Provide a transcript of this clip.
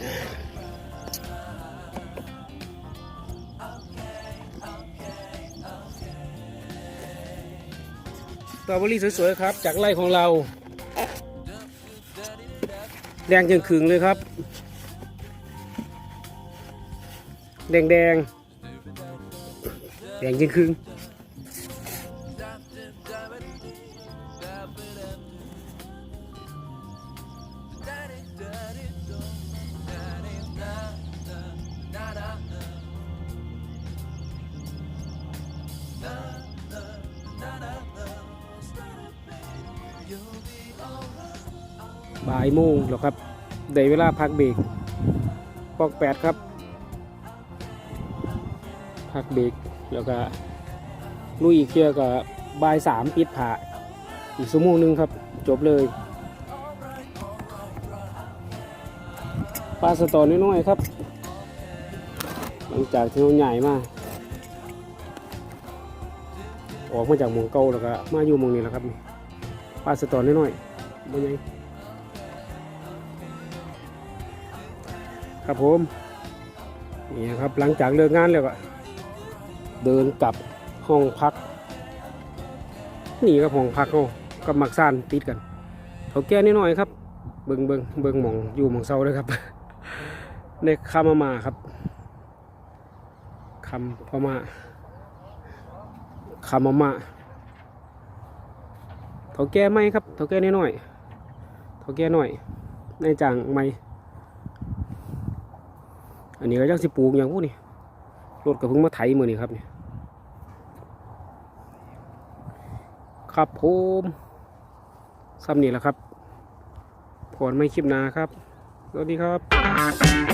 สตรอเบอรี่สวยๆครับ จากไร่ของเรา แดงจึงขึงเลยครับ แดงแดงๆแดงจึงขึง บ่ายโมงแล้วครับได้เวลาพักเบรกปอกแปดครับ พักเบรกแล้วก็ลุยอีกเที่ยก็บ่ายสามปิดผ่าอีกชั่วโมงหนึงครับ จบเลยปลาสตอน้อยๆครับ หลังจากที่เราใหญ่มากออกมาจากมงเก่าแล้วก็มาอยู่มงนี้แล้วครับ ปลาสตอนน้อยๆบ่ใหญ่ครับผมนี่ครับหลังจากเลิกงานแล้วก็เดินกลับห้องพัก นี่ครับห้องพักเขากับมักซ่านติดกันเขาแก้นิดหน่อยครับ เบิงเบิงเบิงหมองอยู่หมองเซาเลยครับในคามามาครับคำพม่าคามามาาแก้ไหมครับเขาแก้นิดหน่อยเขาแก้หน่อยในจางไหมอันนี้ก็ยังสิปลูกอย่างพวกนี้รถก็เพิ่งมาไถมือนี่ครับนี่ครับผมซ้ำนี่แหละครับผลไม่คลิปนาครับสวัสดีครับ